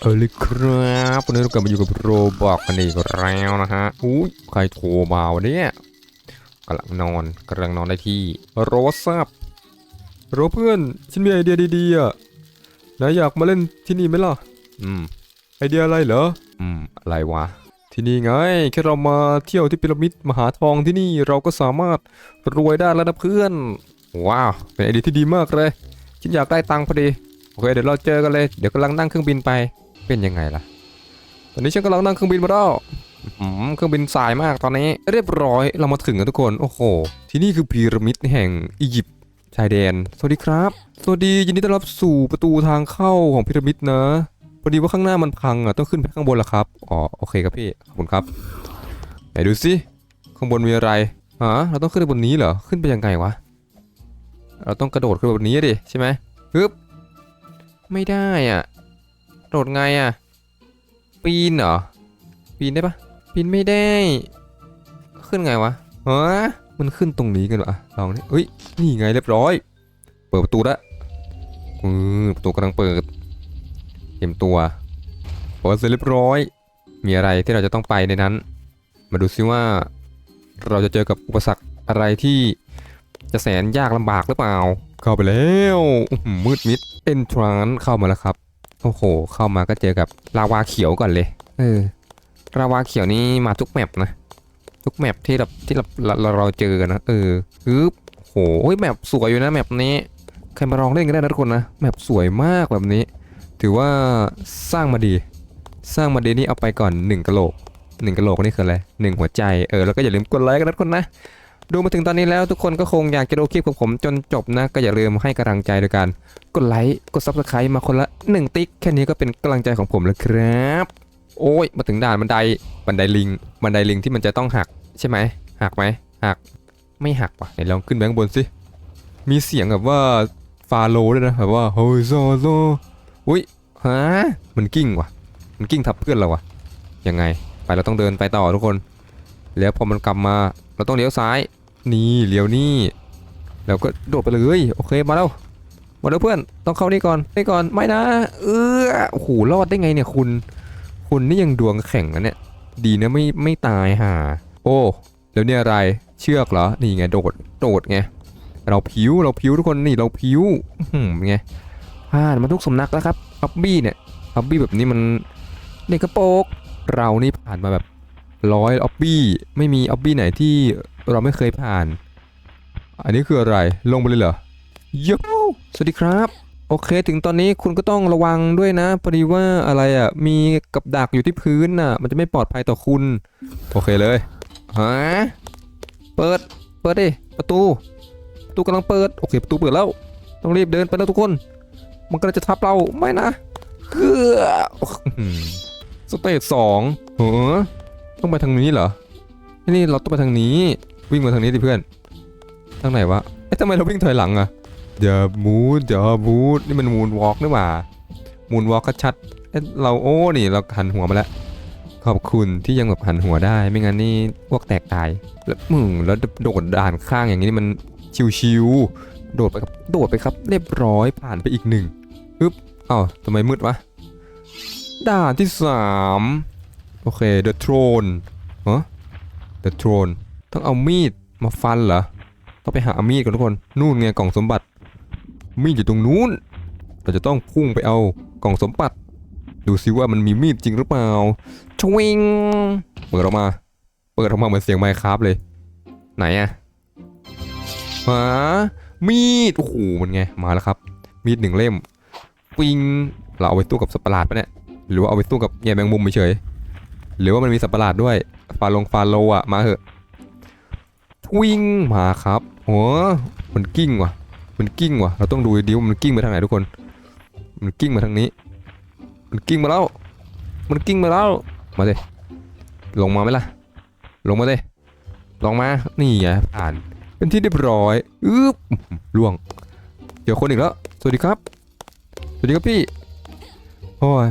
เออเลยครับวันนี้เรากลับมาอยู่กับโรบอกกันอีกแล้วนะฮะอุ้ยใครโทรมาวะเนี่ยกำลังนอนกำลังนอนได้ที่โรซับโรเพื่อนฉันมีไอเดียดีๆอะนายอยากมาเล่นที่นี่ไหมล่ะ อืม ไอเดียอะไรเหรอ อืม อะไรวะ ที่นี่ไง แค่เรามาเที่ยวที่พีระมิดมหาทองที่นี่เราก็สามารถรวยได้แล้วนะเพื่อน ว้าว เป็นไอเดียที่ดีมากเลย ฉันอยากได้ตังค์พอดี โอเค เดี๋ยวเราเจอกันเลย เดี๋ยวกำลังนั่งเครื่องบินไป เป็นยังไงล่ะ ตอนนี้ฉันกำลังนั่งเครื่องบินมาแล้วอืมเครื่องบินสายมากตอนนี้ เรียบร้อยเรามาถึงกันทุกคน โอ้โห ที่นี่คือพีระมิดแห่งอียิปต์ชายแดน สวัสดีครับ สวัสดียินดีต้อนรับสู่ประตูทางเข้าของพีระมิดนะพอดีว่าข้างหน้ามันพังอะต้องขึ้นไปข้างบนละครับอ๋อโอเคครับพี่ขอบคุณครับไหนดูสิข้างบนมีอะไรฮะเราต้องขึ้นไปบนนี้เหรอขึ้นไปยังไงวะเราต้องกระโดดขึ้นไปบนนี้ดิใช่ไหมฮึบไม่ได้อะโดดไงอะ ปีนเหรอ ปีนได้ปะปีนไม่ได้ ขึ้นไงวะฮะมันขึ้นตรงนี้กันเหรออะลองนี่เอ้ย นี่ไงเรียบร้อย เปิดประตูละอือประตูกำลังเปิดเตรียมตัวเปิดเสร็จเรียบร้อย มีอะไรที่เราจะต้องไปในนั้น มาดูซิว่า เราจะเจอกับอุปสรรคอะไรที่จะแสนยากลำบากหรือเปล่า เข้าไปแล้วมืดมิดเอนทรานเข้ามาแล้วครับ โอ้โห เข้ามาก็เจอกับลาวาเขียวก่อนเลย เออลาวาเขียวนี่มาทุกแมปนะ ทุกแมปที่เราที่เราเราเราเจอกันนะเออฮึบโอ้โหเฮ้ยแมปสวยอยู่นะแมปนี้ใครมาลองเล่นกันได้นะทุกคนนะแมปสวยมากแบบนี้ ถือว่าสร้างมาดี สร้างมาดีนี่เอาไปก่อน1กะโหลก1กะโหลกนี่คืออะไรหนึ่งหัวใจเออแล้วก็อย่าลืมกดไลค์กันนะทุกคนนะ ดูมาถึงตอนนี้แล้วทุกคนก็คงอยากจะดูคลิปของผมจนจบนะ ก็อย่าลืมให้กำลังใจด้วยกันกดไลค์กด subscribe มาคนละ 1 ติ๊ก แค่นี้ก็เป็นกำลังใจของผมแล้วครับ โอ้ย มาถึงด่านบันไดบันไดลิง บันไดลิงที่มันจะต้องหักใช่ไหมหักไหมหักไม่หักว่ะไหนลองขึ้นไปข้างบนสิมีเสียงแบบว่าฟาโลด้วยนะแบบว่าโฮโซโซอุ้ยฮะมันกิ้งว่ะ มันกิ้งทับเพื่อนเราว่ะยังไงไปเราต้องเดินไปต่อทุกคน แล้วพอมันกลับมาเราต้องเลี้ยวซ้าย นี่เลี้ยวนี่แล้วก็โดดไปเลยโอเคมาแล้วมาแล้วเพื่อนต้องเข้านี่ก่อนนี่ก่อนไม่นะ เออโอ้โหรอดได้ไงเนี่ยคุณ คุณนี่ยังดวงแข็งนะเนี่ยดีนะไม่ไม่ตายห่าโอ้แล้วเนี่ยอะไรเชือกเหรอนี่ไงโดดโดดไงเราผิวเราผิวทุกคนนี่เราผิวหืมไงผ่านมาทุกสำนักแล้วครับอับบี้เนี่ยอับบี้แบบนี้มันเด็กกระโปงเรานี่ผ่านมาแบบ ร้อยอับบี้ไม่มีอับบี้ไหนที่เราไม่เคยผ่าน อันนี้คืออะไรลงไปเลยเหรอโยสวัสดีครับ โอเค ถึงตอนนี้คุณก็ต้องระวังด้วยนะพอดีว่าอะไรอะมีกับดักอยู่ที่พื้นน่ะ มันจะไม่ปลอดภัยต่อคุณ โอเคเลยฮะเปิด เปิดดิประตูประตูกำลังเปิด โอเคประตูเปิดแล้ว ต้องรีบเดินไปแล้วทุกคน มันก็จะทับเราไม่นะเฮืออื้อสเตจสองเหรอ ต้องไปทางนี้เหรอ นี่เราต้องไปทางนี้ วิ่งมาทางนี้ดิเพื่อน ทางไหนวะเอ๊ะทำไมเราวิ่งถอยหลังอะอย่ามูดอย่ามูดนี่มันมูนวอล์กนี่หว่ามูนวอล์กชัดเอ๊ะเราโอ้นี่เราหันหัวมาแล้ว ขอบคุณที่ยังแบบหันหัวได้ ไม่งั้นนี่พวกแตกตาย แล้วมึงแล้วโดดด่านข้างอย่างนี้มันชิวๆโดดไปครับ โดดไปครับ เรียบร้อยผ่านไปอีกหนึ่งปึ๊บอ้าวทำไมมืดวะด่านที่สาม โอเค The Throne ฮะ The Throne ต้องเอามีดมาฟันเหรอ ต้องไปหามีดก่อนทุกคน นู่นไงกล่องสมบัติ มีดอยู่ตรงนู้น เราจะต้องพุ่งไปเอากล่องสมบัติ ดูซิว่ามันมีมีดจริงหรือเปล่า ชวิง เปิดออกมา เปิดออกมาเหมือนเสียงไมค์ครับเลย ไหนอะหามีด โอ้โห มันไง มาแล้วครับ มีดหนึ่งเล่ม ปิง เราเอาไปตู้กับสัตว์ประหลาดปะเนี่ย หรือว่าเอาไปตู้กับแง่แมงมุมเฉย หรือว่ามันมีสัตว์ประหลาดด้วยฟาลงฟาโลอะมาเหอะวิ่งมาครับโอ้มันกิ้งว่ะ มันกิ้งว่ะ เราต้องดูดิวมันกิ้งไปทางไหนทุกคน มันกิ้งมาทางนี้ มันกิ้งมาแล้ว มันกิ้งมาแล้ว มาเลยลงมาไหมล่ะ ลงมาเลยลงมา นี่ไงผ่าน เป็นที่เรียบร้อยอึ๊บล่วง เดี๋ยวคนอีกแล้ว สวัสดีครับ สวัสดีครับพี่ โอ้ย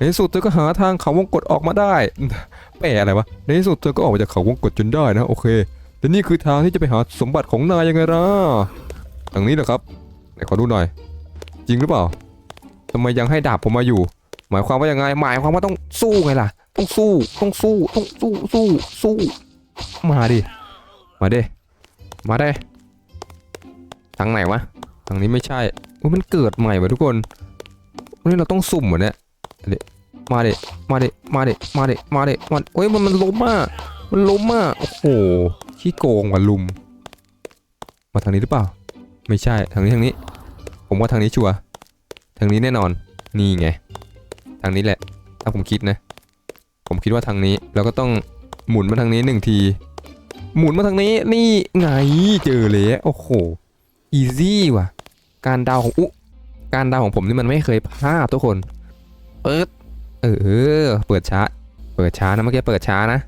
ในที่สุดเธอก็หาทางเขาวงกฏออกมาได้แปลอะไรวะในที่สุดเธอก็ออกมาจากเขาวงกฏจนได้นะโอเคแต่นี่คือทางที่จะไปหาสมบัติของนายยังไงล่ะทางนี้เหรอครับไหนขอดูหน่อย จริงหรือเปล่าทำไมยังให้ดาบผมมาอยู่ หมายความว่ายังไง หมายความว่าต้องสู้ไงล่ะ ต้องสู้ ต้องสู้ ต้องสู้สู้สู้ มาดิ มาเดิมาได้ ทางไหนวะ ทางนี้ไม่ใช่มันเกิดใหม่วะทุกคนวันนี้เราต้องสุ่มเหรอเนี่ยเด มาดิมาดิมาดิมาดิมาดิมาโอ้ยมันมันล้มอะมันล้มอะโอ้โหขี้โกงว่ะลุม มาทางนี้หรือเปล่า ไม่ใช่ทางนี้ทางนี้ ผมว่าทางนี้ชัวร์ทางนี้แน่นอน นี่ไง ทางนี้แหละ ถ้าผมคิดนะ ผมคิดว่าทางนี้แล้วก็ต้องหมุนมาทางนี้หนึ่งที หมุนมาทางนี้ นี่ไง เจอเลย โอ้โห อีซี่ว่ะ การดาวของอุ การดาวของผมนี่มันไม่เคยพลาดทุกคน เปิด เออ เปิดช้า เปิดช้านะเมื่อกี้เปิดช้านะ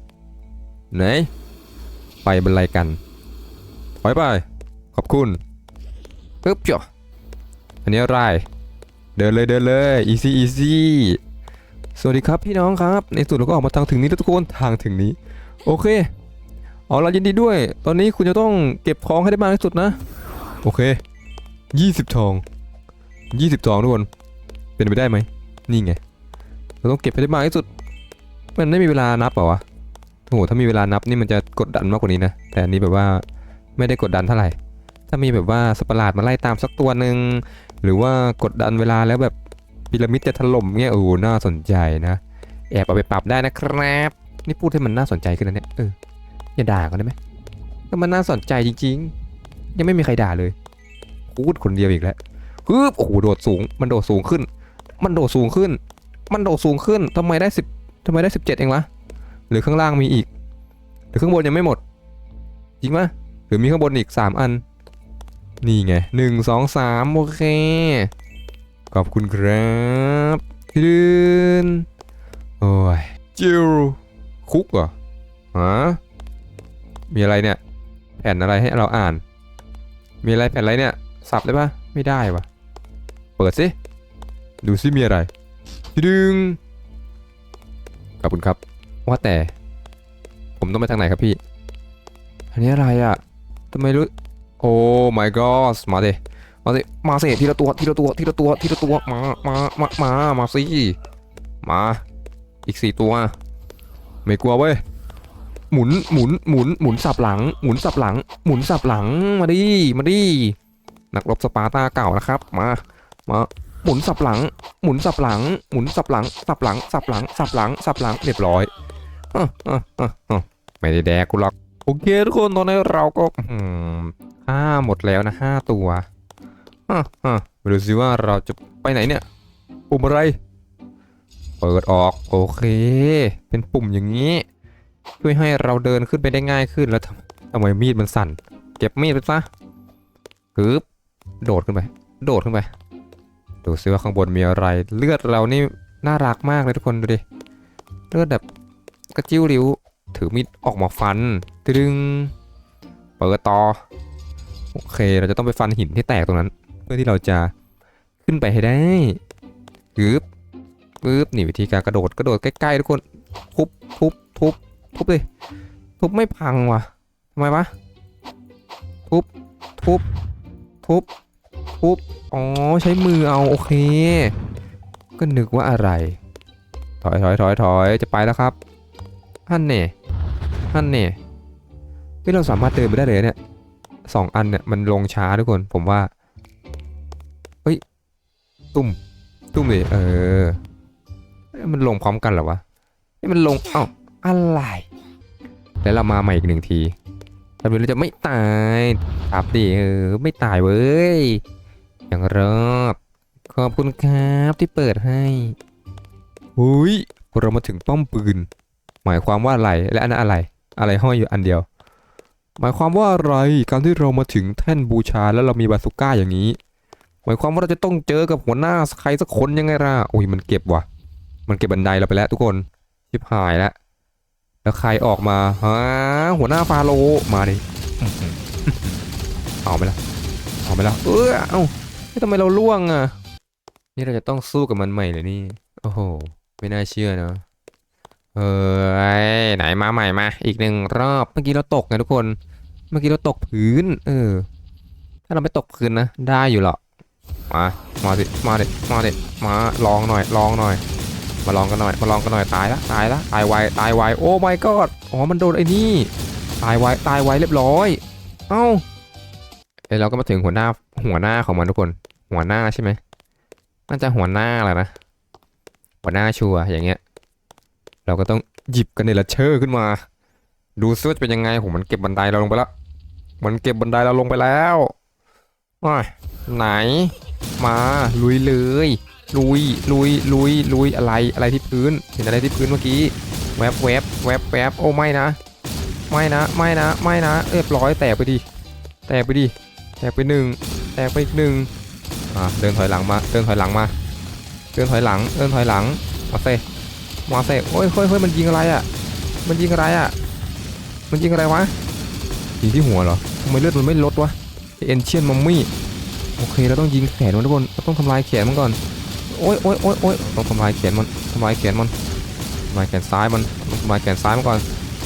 ไหน ไปบรรลัยกันไปไป ขอบคุณปึ๊บจ้ะอันนี้อะไร เดินเลยเดินเลย easy easy สวัสดีครับพี่น้องครับ ในสุดเราก็ออกมาทางถึงนี้แล้วทุกคนทางถึงนี้ โอเคเอาละยินดีด้วย ตอนนี้คุณจะต้องเก็บของให้ได้มากที่สุดนะ โอเค 20 ทอง 20 ทองทุกคน เป็นไปได้ไหม นี่ไง เราต้องเก็บให้ได้มากที่สุด มันไม่มีเวลานับเปล่าวะโอ้โหถ้ามีเวลานับนี่มันจะกดดันมากกว่านี้นะ แต่อันนี้แบบว่าไม่ได้กดดันเท่าไหร่ ถ้ามีแบบว่าสัตว์ประหลาดมาไล่ตามสักตัวหนึ่งหรือว่ากดดันเวลาแล้วแบบพีระมิดจะถล่มเงี้ยโอ้โหน่าสนใจนะ แอบเอาไปปรับได้นะครับ นี่พูดให้มันน่าสนใจขึ้นนะเนี่ยเอออย่าด่ากันได้ไหมมันน่าสนใจจริง ๆ ยังไม่มีใครด่าเลยพูดคนเดียวอีกแล้วฮึบโอ้โหโดดสูงมันโดดสูงขึ้น มันโดดสูงขึ้น มันโดดสูงขึ้นทำไมได้สิบทำไมได้สิบเจ็ดเองวะหรือข้างล่างมีอีก หรือข้างบนยังไม่หมด จริงปะหรือมีข้างบนอีกสามอัน นี่ไงหนึ่งสองสามโอเค ขอบคุณครับพี่ดืนโอ้ยจิวคุกเหรอฮะมีอะไรเนี่ย แผ่นอะไรให้เราอ่าน มีอะไรแผ่นอะไรเนี่ย สับได้ปะไม่ได้วะเปิดสิ ดูซิมีอะไร ดึงขอบคุณครับ ว่าแต่ ผมต้องไปทางไหนครับพี่ อันนี้อะไรอะทำไมรู้ โอ้ my god มาเดมาสิมาสิทีละตัวทีละตัวทีละตัวทีละตัวมามามามามาสิมาอีกสี่ตัว ไม่กลัวเว้ยหมุนหมุนหมุนหมุนสับหลัง หมุนสับหลัง หมุนสับหลังมาดิมาดินักรบสปาร์ตาเก่านะครับ มามา หมุนสับหลัง หมุนสับหลัง หมุนสับหลัง สับหลัง สับหลัง สับหลัง สับหลัง เรียบร้อยไม่ได้แดกกูหรอก โอเคทุกคนตอนนี้เราก็ห้าหมดแล้วนะห้าตัวอะอะมาดูสิว่าเราจะไปไหนเนี่ย ปุ่มอะไร เปิดออก โอเค เป็นปุ่มอย่างนี้ ช่วยให้เราเดินขึ้นไปได้ง่ายขึ้นแล้วทำไมมีดมันสั่น เก็บมีดไปซะปึ๊บโดดขึ้นไป โดดขึ้นไป ดูซิว่าข้างบนมีอะไร เลือดเรานี่น่ารักมากเลยทุกคนดูดิ เลือดแบบกระจิ้วริ้ว ถือมีดออกมาฟันตึงเปิดต่อ โอเค เราจะต้องไปฟันหินที่แตกตรงนั้น เพื่อที่เราจะขึ้นไปให้ได้ปึ๊บปึ๊บนี่วิธีการกระโดดกระโดดใกล้ ๆ ทุกคน ทุบทุบทุบทุบเลยทุบไม่พังว่ะทำไมวะ ทุบทุบทุบ ทุบ อ๋อ ใช้มือเอา โอเค ก็นึกว่าอะไร ถอยถอยถอยถอยจะไปแล้วครับฮั่นเน่ฮั่นเน่เฮ้ยเราสามารถเดินไปได้เลยเนี่ยสองอันเนี่ยมันลงช้าทุกคน ผมว่า เฮ้ย ตุ่ม ตุ่มเลยเออ มันลงพร้อมกันเหรอวะเฮ้ยมันลงเอ้าอะไร แล้วเรามาใหม่อีกหนึ่งทีทำไมเราจะไม่ตายครับดิเออ ไม่ตายเว้ย อย่างรอบ ขอบคุณครับที่เปิดให้หุยเรามาถึงป้อมปืน หมายความว่าอะไรและอันนั้นอะไร อะไรห้อยอยู่อันเดียว หมายความว่าอะไรการที่เรามาถึงแท่นบูชาแล้วเรามีบาสุก้าอย่างนี้ หมายความว่าเราจะต้องเจอกับหัวหน้าใครสักคนยังไงล่ะอุ้ยมันเก็บว่ะ มันเก็บบันไดเราไปแล้วทุกคนชิบหายแล้วแล้วใครออกมาฮะหัวหน้าฟาโรมาดิเอาไปละเอาไปละเออเอ้าเฮ้ย ทำไมเราล่วงอะ นี่เราจะต้องสู้กับมันใหม่เลยนี่ โอ้โห ไม่น่าเชื่อเนอะเอ้ไหนมาใหม่มา อีกหนึ่งรอบ เมื่อกี้เราตกไงทุกคน เมื่อกี้เราตกพื้น เออ ถ้าเราไม่ตกพื้นนะ ได้อยู่หรอกมา มาสิมาเด็มาเด็มา ลองหน่อย ลองหน่อย มาลองกันหน่อย มาลองกันหน่อย ตายละ ตายละ ตายไว ตายไว โอ้ my god อ๋อ มันโดนไอ้นี่ ตายไว ตายไวเรียบร้อย เอ้าเอ้ยเราก็มาถึงหัวหน้า หัวหน้าของมันทุกคน หัวหน้าใช่ไหมน่าจะหัวหน้าแหละนะ หัวหน้าชัวอย่างเงี้ย เราก็ต้องหยิบกันเนลเชอร์ขึ้นมา ดูซิว่าจะเป็นยังไงผมมันเก็บบันไดเราลงไปแล้ว มันเก็บบันไดเราลงไปแล้วว้ายไหน มาลุยเลย ลุยลุยลุยลุยอะไรอะไรที่พื้น เห็นอะไรที่พื้นเมื่อกี้แวบแวบแวบแวบโอ้ไม่นะ ไม่นะ ไม่นะ ไม่นะเรียบร้อยแตกไปดิแตกไปดิแตกไปหนึ่ง แตกไปอีกหนึ่งอ่าเดินถอยหลังมา เดินถอยหลังมา เดินถอยหลัง เดินถอยหลัง มาเซ่มาเซ่โอ้ยเฮ้ยเฮ้ยมันยิงอะไรอะ มันยิงอะไรอะ มันยิงอะไรวะ ยิงที่หัวเหรอทำไมเลือดมันไม่ลดวะเอ็นเชียนมัมมี่ โอเคเราต้องยิงแขนมันทุกคนเราต้องทำลายแขนมันก่อน โอ้ยโอ้ยโอ้ยโอ้ยต้องทำลายแขนมันทำลายแขนมันทำลายแขนซ้ายมันต้องทำลายแขนซ้ายมันก่อน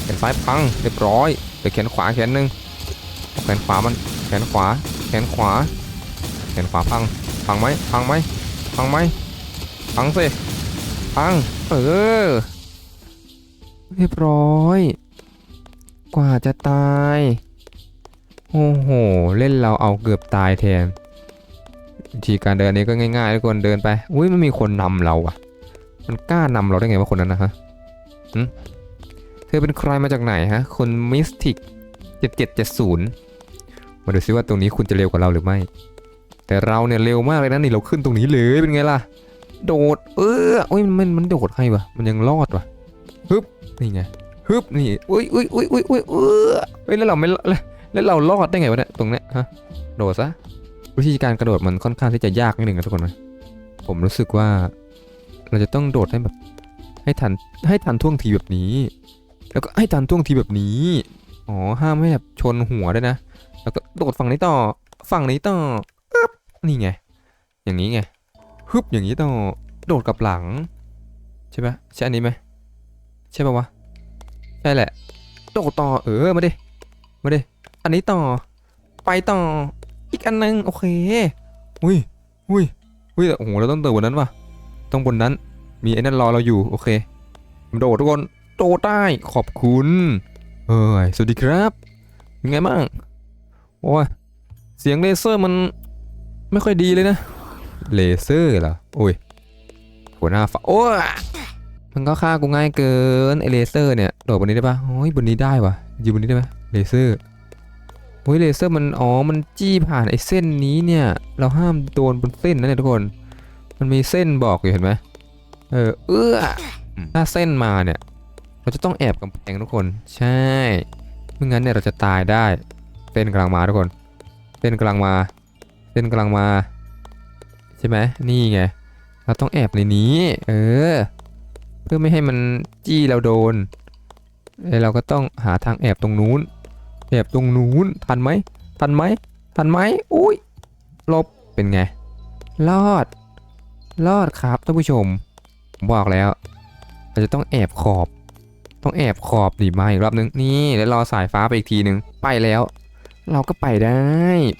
แขนซ้ายพังเรียบร้อยเดี๋ยวแขนขวาแขนหนึ่งเอาแขนขวามัน แขนขวา แขนขวา แขนขวาพัง พังไหมพังไหมพังไหมพังสิพัง เออ เรียบร้อย กว่าจะตาย โอ้โห เล่นเราเอาเกือบตายแทนทีการเดินนี้ก็ง่ายๆทุกคนเดินไป อุ้ยมันมีคนนำเราอะมันกล้านำเราได้ไงวะคนนั้นนะฮะเธอเป็นใครมาจากไหนฮะ คนมิสติกเจ็ดเจ็ดเจ็ดศูนย์ มาดูซิว่าตรงนี้คุณจะเร็วกว่าเราหรือไม่ แต่เราเนี่ยเร็วมากเลยนะนี่เราขึ้นตรงนี้เลยเป็นไงล่ะ โดด เอออุ้ยมันมันโดดให้วะมันยังรอดวะฮึบนี่ไงฮึบนี่อุ้ยอุ้ยอุ้ยอุ้ยอุ้ยเออเฮ้ยแล้วเราไม่แล้วแล้วเรารอดได้ไงวะเนี่ยตรงเนี้ยฮะโดดซะวิธีการกระโดดมันค่อนข้างที่จะยากนิดนึงนะทุกคนนะผมรู้สึกว่าเราจะต้องโดดให้แบบให้ทันให้ทันท่วงทีแบบนี้ แล้วก็ให้ทันท่วงทีแบบนี้ อ๋อห้ามให้แบบชนหัวด้วยนะ แล้วก็ โดดฝั่งนี้ต่อ ฝั่งนี้ต่ออึ๊บนี่ไง อย่างนี้ไง ฮึบอย่างนี้ต่อ โดดกลับหลัง ใช่ปะใช่อันนี้ไหมใช่ปะวะ ใช่แหละ โดดต่อ เออ มาดิ มาดิ อันนี้ต่อ ไปต่อ อีกอันหนึง โอเค อุ้ย อุ้ย อุ้ย โอ้โห เราต้องเติมบนนั้นวะต้องบนนั้น มีไอ้นั่นรอเราอยู่ โอเค โดดทุกคน โดดได้ ขอบคุณเฮ้ย สวัสดีครับเป็นไงบ้าง โอ้ยเสียงเลเซอร์มันไม่ค่อยดีเลยนะ เลเซอร์เหรอโอ้ยหัวหน้าฟ้าโอ้ยมันก็ฆ่ากูง่ายเกินไอเลเซอร์เนี่ยโดดบนนี้ได้ปะโอ้ยบนนี้ได้วะยู่บนนี้ได้ไหมเลเซอร์โอ้ยเลเซอร์มันอ๋อมันจี้ผ่านไอ้เส้นนี้เนี่ย เราห้ามโดนบนเส้นนะเนี่ยทุกคน มันมีเส้นบอกอยู่เห็นไหมเออเอื้อถ้าเส้นมาเนี่ย เราจะต้องแอบกำแพงทุกคน ใช่ไม่งั้นเนี่ยเราจะตายได้ เส้นกำลังมาทุกคน เส้นกำลังมา เส้นกำลังมา ใช่ไหมนี่ไง เราต้องแอบในนี้ เออ เพื่อไม่ให้มันจี้เราโดนเเราก็ต้องหาทางแอบตรงนู้น แอบตรงนู้น ทันไหม ทันไหม ทันไหม อุ้ยลบ เป็นไง รอด รอดครับท่านผู้ชม ผมบอกแล้ว เราจะต้องแอบขอบ ต้องแอบขอบดีมาอีกรอบนึง นี่ แล้วรอสายฟ้าไปอีกทีนึง ไปแล้ว เราก็ไปได้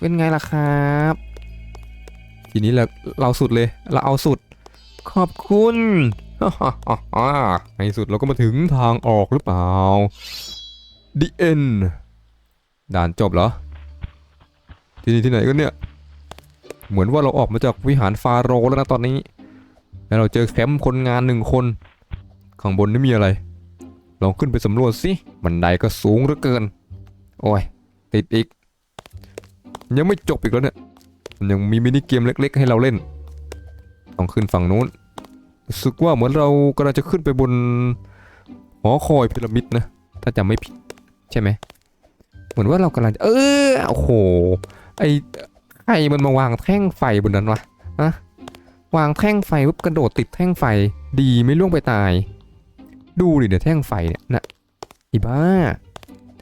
เป็นไงล่ะครับ ทีนี้เราเราสุดเลย เราเอาสุด ขอบคุณในที่สุดเราก็มาถึงทางออกหรือเปล่า The end ด่านจบเหรอ ที่นี่ที่ไหนกันเนี่ย เหมือนว่าเราออกมาจากวิหารฟาโรห์แล้วนะตอนนี้ แล้วเราเจอแคมป์คนงานหนึ่งคน ข้างบนนี่มีอะไร ลองขึ้นไปสำรวจสิบันไดก็สูงเหลือเกิน โอ้ย ติดอีก ยังไม่จบอีกแล้วเนี่ยมันยังมีมินิเกมเล็ก ๆ ให้เราเล่น ต้องขึ้นฝั่งนู้นรู้สึกว่าเหมือนเรากำลังจะขึ้นไปบนหอคอยพีระมิดนะ ถ้าจำไม่ผิด ใช่ไหม เหมือนว่าเรากำลังจะ เออโอ้โห ไอใครมันมาวางแท่งไฟบนนั้นวะอะวางแท่งไฟปุ๊บกระโดดติดแท่งไฟ ดีไม่ล่วงไปตาย ดูดิเดี๋ยวแท่งไฟเนี่ยนะอีบ้า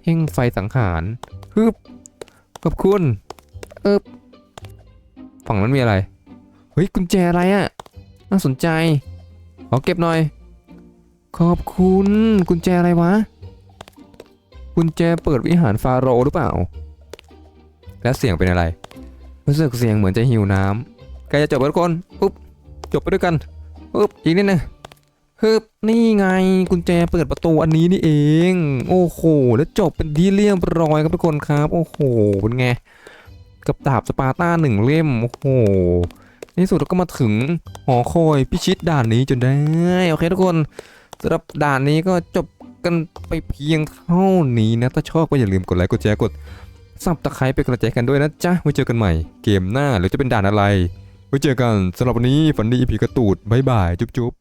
แท่งไฟสังหาร ฮึบขอบคุณเออฝั่งนั้นมีอะไร เฮ้ยกุญแจอะไรอะ่ะ น่าสนใจ ขอเก็บหน่อย ขอบคุณกุญแจอะไรวะ กุญแจเปิดวิหารฟาโรห์หรือเปล่า แล้วเสียงเป็นอะไร รู้สึกเสียงเหมือนจะหิวน้ำใกล้จะจบแล้วทุกคน ปุ๊บ จบไปด้วยกัน ปุ๊บ อีกนิดนึง ฮึบนี่ไงกุญแจเปิดประตูอันนี้นี่เอง โอ้โห แล้วจบเป็นที่เรียบร้อยครับทุกคนครับ โอ้โห เป็นไง กับดาบสปาร์ต้าหนึ่งเล่ม โอ้โห ในสุดเราก็มาถึงหอคอยพิชิตด่านนี้จนได้ โอเคทุกคนสำหรับด่านนี้ก็จบกันไปเพียงเท่านี้นะ ถ้าชอบก็อย่าลืมกดไลค์กดแชร์กดซับตะไคร้เป็นกำลังใจกันด้วยนะจ๊ะ ไว้เจอกันใหม่ เกมหน้าหรือจะเป็นด่านอะไร ไว้เจอกันสำหรับวันนี้ฝันดีผีกระตูดบายบายจุ๊บ